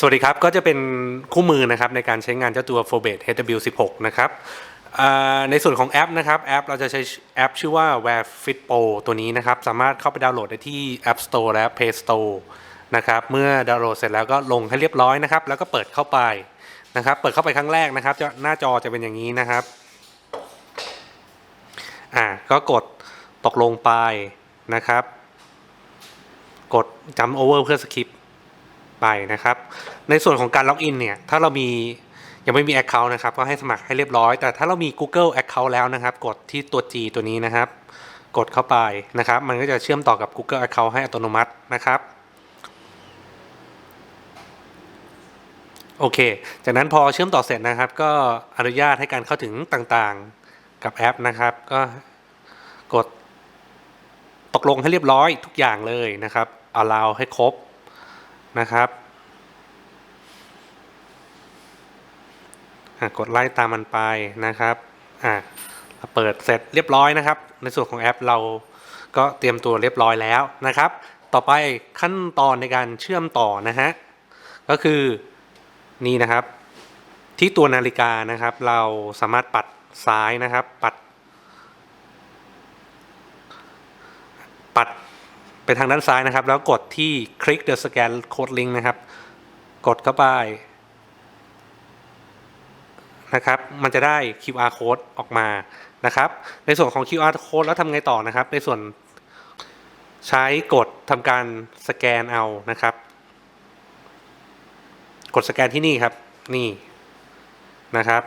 สวัสดีครับ ก็จะเป็นคู่มือนะครับในการใช้งานเจ้าตัว f o r b a t HW16 นะครับในส่วนของแอปนะครับแอปเราจะใช้แอปชื่อว่า Wear Fit Pro ตัวนี้นะครับ สามารถเข้าไปดาวน์โหลดได้ที่ App Store และ Play Store นะครับเมื่อดาวน์โหลดเสร็จแล้วก็ลงให้เรียบร้อยนะครับ แล้วก็เปิดเข้าไปนะครับ เปิดเข้าไปครั้งแรกนะครับจะหน้าจอจะเป็นอย่างนี้นะครับอ่าก็กดตกลงไปนะครับ กดจำโอเวอร์เพื่อสคริป ไปนะครับ ในส่วนของการล็อกอินเนี่ย ถ้าเรามียังไม่มี Account นะครับ ก็ให้สมัครให้เรียบร้อย แต่ถ้าเรามี Google Account แล้วนะครับ กดที่ตัว G ตัวนี้นะครับ กดเข้าไปนะครับ มันก็จะเชื่อมต่อกับ Google Account ให้อัตโนมัตินะครับโอเค จากนั้นพอเชื่อมต่อเสร็จนะครับ ก็อนุญาตให้การเข้าถึงต่างๆกับแอปนะครับ ก็กดตกลงให้เรียบร้อยทุกอย่างเลยนะครับ allow ให้ครบ นะครับอะกดไล่ตามมันไปนะครับอะเปิดเสร็จเรียบร้อยนะครับ ในส่วนของแอปเราก็เตรียมตัวเรียบร้อยแล้วนะครับ ต่อไปขั้นตอนในการเชื่อมต่อนะฮะก็คือนี่นะครับ ที่ตัวนาฬิกานะครับ เราสามารถปัดซ้ายนะครับ ปัด ปัด ไปทางด้านซ้ายนะครับ แล้วกดที่ click the scan code link นะครับ กดเข้าไปนะครับ มันจะได้ QR code ออกมานะครับ ในส่วนของ QR code แล้วทำไงต่อนะครับ ในส่วนใช้กดทำการสแกนเอานะครับ กดสแกนที่นี่ครับ นี่นะครับ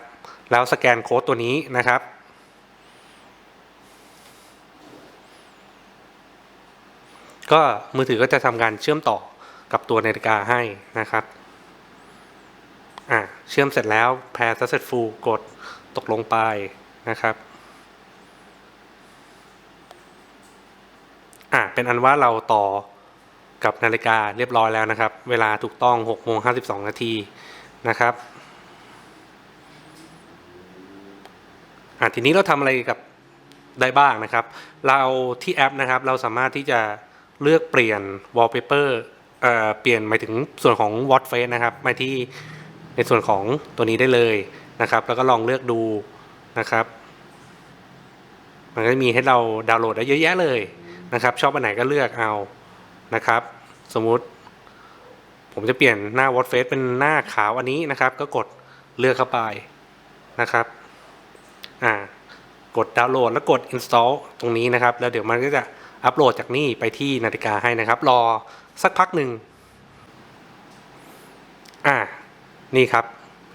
แล้วสแกนโค้ดตัวนี้นะครับ ก็มือถือก็จะทำการเชื่อมต่อกับตัวนาฬิกาให้นะครับอ่าเชื่อมเสร็จแล้ว pair successful กดตกลงไปนะครับอ่าเป็นอันว่าเราต่อกับนาฬิกาเรียบร้อยแล้วนะครับ เวลาถูกต้อง6โมง52 นาทีนะครับอ่าทีนี้เราทำอะไรกับได้บ้างนะครับ เราที่แอปนะครับเราสามารถที่จะ เลือกเปลี่ยน wallpaper เอ่อเปลี่ยนหมายถึงส่วนของ watch face นะครับ มาที่ในส่วนของตัวนี้ได้เลยนะครับ แล้วก็ลองเลือกดูนะครับ มันก็จะมีให้เราดาวน์โหลดได้เยอะแยะเลยนะครับ ชอบอันไหนก็เลือกเอานะครับ สมมุติผมจะเปลี่ยนหน้า watch face เป็นหน้าขาวอันนี้นะครับ ก็กดเลือกเข้าไปนะครับอ่ากดดาวน์โหลดแล้วกด install ตรงนี้นะครับ แล้วเดี๋ยวมันก็จะ อัปโหลดจากนี่ไปที่นาฬิกาให้นะครับ รอสักพักหนึ่งอ่านี่ครับ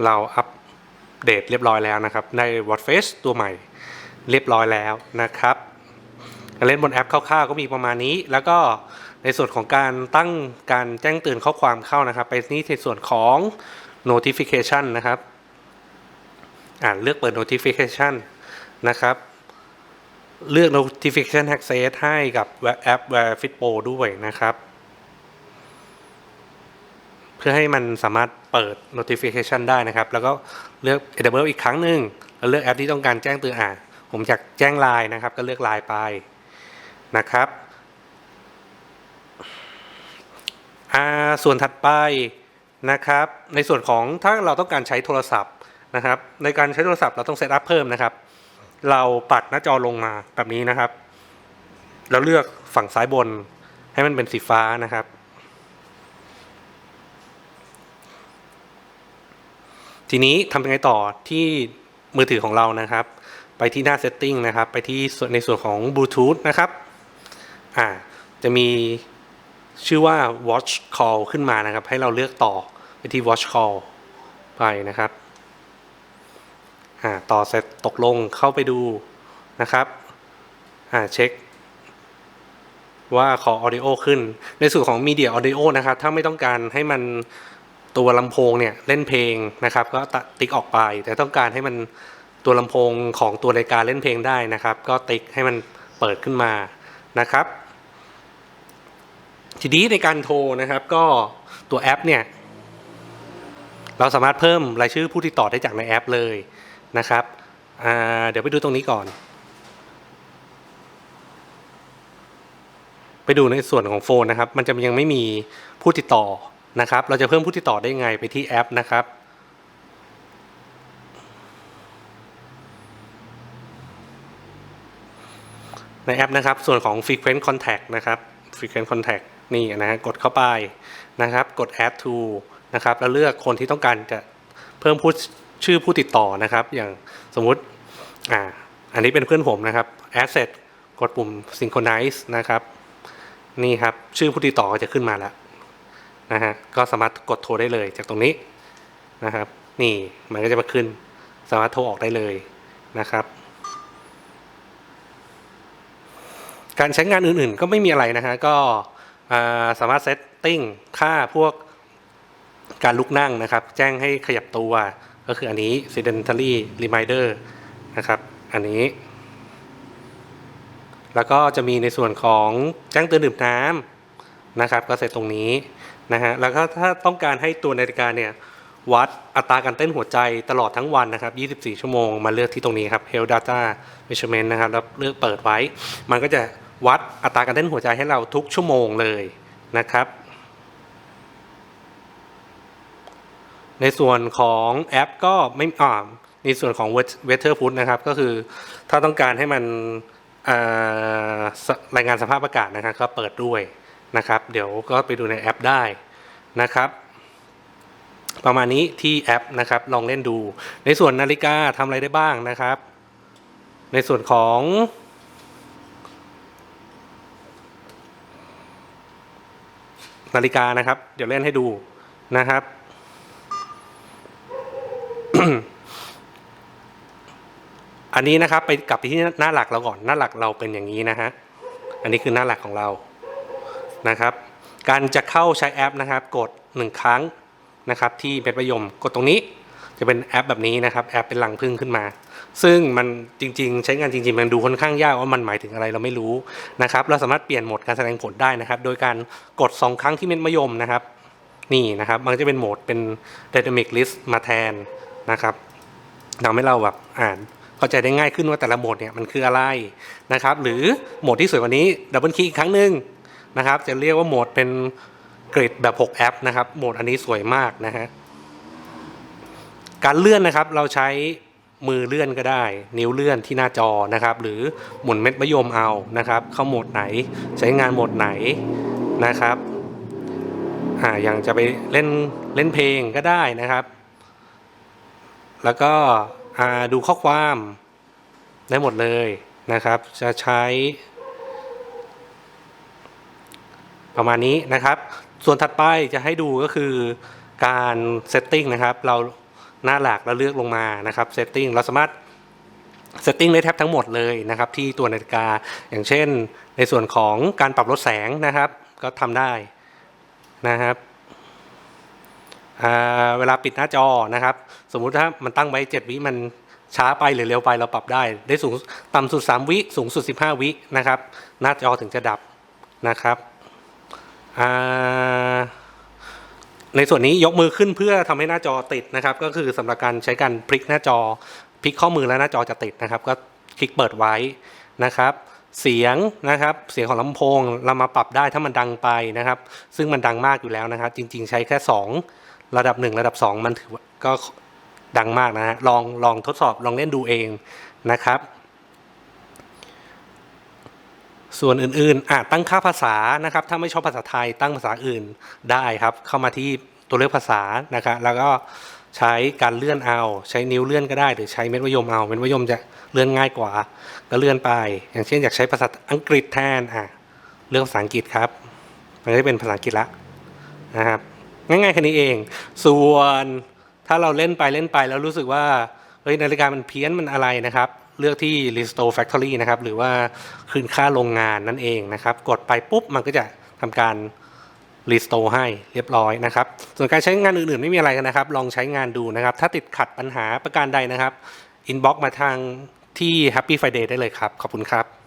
เราอัปเดตเรียบร้อยแล้วนะครับ ใน Watch Face ตัวใหม่เรียบร้อยแล้วนะครับการเล่นบนแอปคร่าวๆก็มีประมาณนี้ แล้วก็ในส่วนของการตั้งการแจ้งเตือนข้อความเข้านะครับ ไปนี่ในส่วนของ notification นะครับ อ่าเลือกเปิด notification นะครับ เลือก notification access ให้กับแอป Wear Fit Pro ด้วยนะครับ เพื่อให้มันสามารถเปิด notification ได้นะครับ แล้วก็เลือก enable อีกครั้งหนึ่งแล้วเลือกแอปที่ต้องการแจ้งเตือนอ่าผมอยากแจ้งไลน์นะครับ ก็เลือกไลน์ไปนะครับอ่าส่วนถัดไปนะครับ ในส่วนของถ้าเราต้องการใช้โทรศัพท์นะครับ ในการใช้โทรศัพท์เราต้องเซตอัพเพิ่มนะครับ เราปัดหน้าจอลงมาแบบนี้นะครับ แล้วเลือกฝั่งซ้ายบนให้มันเป็นสีฟ้านะครับ ทีนี้ทำยังไงต่อที่มือถือของเรานะครับ ไปที่หน้า setting นะครับ ไปที่ในส่วนของ Bluetooth นะครับอ่าจะมีชื่อว่า watch call ขึ้นมานะครับ ให้เราเลือกต่อไปที่ watch call ไปนะครับ ต่อเสร็จตกลงเข้าไปดูนะครับเช็คว่าขอ audio ขึ้น ในส่วนของ media audio นะครับ ถ้าไม่ต้องการให้มันตัวลำโพงเนี่ยเล่นเพลงนะครับ ก็ติ๊กออกไป แต่ต้องการให้มันตัวลำโพงของตัวรายการเล่นเพลงได้นะครับ ก็ติ๊กให้มันเปิดขึ้นมานะครับ ทีนี้ในการโทรนะครับ ก็ตัวแอปเนี่ย เราสามารถเพิ่มรายชื่อผู้ติดต่อได้จากในแอปเลย นะครับเดี๋ยวไปดูตรงนี้ก่อน ไปดูในส่วนของโฟนนะครับ มันจะยังไม่มีผู้ติดต่อนะครับ เราจะเพิ่มผู้ติดต่อได้ไงไปที่แอปนะครับในแอปนะครับ ส่วนของ frequent contact นะครับ frequent contact นี่นะฮะกดเข้าไปนะครับ กด add to นะครับ แล้วเลือกคนที่ต้องการจะเพิ่มผู้ ชื่อผู้ติดต่อนะครับ อย่างสมมุติอ่าอันนี้เป็นเพื่อนผมนะครับ add เสร็จกดปุ่ม synchronize นะครับ นี่ครับ ชื่อผู้ติดต่อก็จะขึ้นมาแล้วนะฮะก็สามารถกดโทรได้เลยจากตรงนี้นะครับ นี่มันก็จะมาขึ้น สามารถโทรออกได้เลยนะครับ การใช้งานอื่นๆ ก็ไม่มีอะไรนะฮะก็สามารถเซตติ้งค่าพวกการลุกนั่งนะครับ แจ้งให้ขยับตัว ก็คืออันนี้ sedentary reminder นะครับ อันนี้ แล้วก็จะมีในส่วนของแจ้งเตือนดื่มน้ำนะครับ ก็เสร็จตรงนี้นะฮะ แล้วก็ถ้าต้องการให้ตัวนาฬิกาเนี่ยวัดอัตราการเต้นหัวใจตลอดทั้งวันนะครับ 24 ชั่วโมง มาเลือกที่ตรงนี้ครับ Health Data Measurement นะครับ แล้วเลือกเปิดไว้ มันก็จะวัดอัตราการเต้นหัวใจให้เราทุกชั่วโมงเลยนะครับ ในส่วนของแอปก็ไม่อ่าในส่วนของ Weather Food นะครับ ก็คือถ้าต้องการให้มันรายงานสภาพอากาศนะครับ ก็เปิดด้วยนะครับ เดี๋ยวก็ไปดูในแอปได้นะครับ ประมาณนี้ที่แอปนะครับ ลองเล่นดู ในส่วนนาฬิกาทำอะไรได้บ้างนะครับ ในส่วนของนาฬิกานะครับ เดี๋ยวเล่นให้ดูนะครับ อันนี้นะครับไปกลับไปที่หน้าหลักเราก่อนหน้าหลักเราเป็นอย่างนี้นะฮะอันนี้คือหน้าหลักของเรานะครับ การจะเข้าใช้แอปนะครับ กดหนึ่งครั้งนะครับ ที่เป็นประยมกดตรงนี้จะเป็นแอปแบบนี้นะครับ แอปเป็นหลังพึ่งขึ้นมา ซึ่งมันจริง ๆ ใช้งานจริง ๆ มันดูค่อนข้างยากว่ามันหมายถึงอะไรเราไม่รู้นะครับ เราสามารถเปลี่ยนโหมดการแสดงผลได้นะครับ โดยการกด 2 ครั้งที่เม็ดมะยมนะครับ นี่นะครับ มันจะเป็นโหมดเป็น dynamic list มาแทนนะครับทำให้เราแบบอ่าน เข้าใจได้ง่ายขึ้นว่าแต่ละโหมดเนี่ยมันคืออะไรนะครับ หรือโหมดที่สวยกว่านี้ดับเบิลคลิกอีกครั้งหนึ่งนะครับ จะเรียกว่าโหมดเป็นกริดแบบ 6 แอปนะครับโหมดอันนี้สวยมากนะฮะการเลื่อนนะครับเราใช้มือเลื่อนก็ได้ นิ้วเลื่อนที่หน้าจอนะครับ หรือหมุนเม็ดมะยมเอานะครับ เข้าโหมดไหนใช้งานโหมดไหนนะครับอ่าอย่างจะไปเล่นเล่นเพลงก็ได้นะครับ แล้วก็ ดูข้อความได้หมดเลยนะครับ จะใช้ประมาณนี้นะครับ ส่วนถัดไปจะให้ดูก็คือการเซตติ้งนะครับ เราหน้าหลักเราเลือกลงมานะครับเซตติ้งเราสามารถเซตติ้งได้แทบทั้งหมดเลยนะครับ ที่ตัวนาฬิกาอย่างเช่น ในส่วนของการปรับลดแสงนะครับ ก็ทำได้นะครับ เวลาปิดหน้าจอนะครับ สมมุติถ้ามันตั้งไว้ 7 วิมันช้าไปหรือเร็วไปเราปรับได้ ได้สูงต่ำสุด 3 วิสูงสุด 15 วินะครับ หน้าจอถึงจะดับนะครับในส่วนนี้ยกมือขึ้นเพื่อทำให้หน้าจอติดนะครับ ก็คือสำหรับการใช้การพลิกหน้าจอ พลิกข้อมือแล้วหน้าจอจะติดนะครับ ก็คลิกเปิดไว้นะครับ เสียงนะครับ เสียงของลำโพงเรามาปรับได้ถ้ามันดังไปนะครับ ซึ่งมันดังมากอยู่แล้วนะครับ จริง ๆ ใช้แค่ 2 ระดับ 1 ระดับ 2 มันถือก็ดังมากนะฮะลองลองทดสอบลองเล่นดูเองนะครับ ส่วนอื่นๆอะตั้งค่าภาษานะครับ ถ้าไม่ชอบภาษาไทยตั้งภาษาอื่นได้ครับ เข้ามาที่ตัวเลือกภาษานะครับแล้วก็ใช้การเลื่อนเอา ใช้นิ้วเลื่อนก็ได้ หรือใช้เม็ดมะยมเอาเม็ดมะยมจะเลื่อนง่ายกว่า ก็เลื่อนไป อย่างเช่นอยากใช้ภาษาอังกฤษแทนอะเลือกภาษาอังกฤษครับ มันก็จะเป็นภาษาอังกฤษละนะครับ ง่ายๆแค่นี้เอง ส่วนถ้าเราเล่นไปเล่นไปแล้วรู้สึกว่าเฮ้ยนาฬิกามันเพี้ยนมันอะไรนะครับ เลือกที่ Restore Factory นะครับ หรือว่าคืนค่าโรงงานนั่นเองนะครับ กดไปปุ๊บมันก็จะทำการ Restore ให้เรียบร้อยนะครับ ส่วนการใช้งานอื่นๆ ไม่มีอะไรกันนะครับ ลองใช้งานดูนะครับ ถ้าติดขัดปัญหาประการใดนะครับ Inbox มาทางที่ Happy Friday ได้เลยครับ ขอบคุณครับ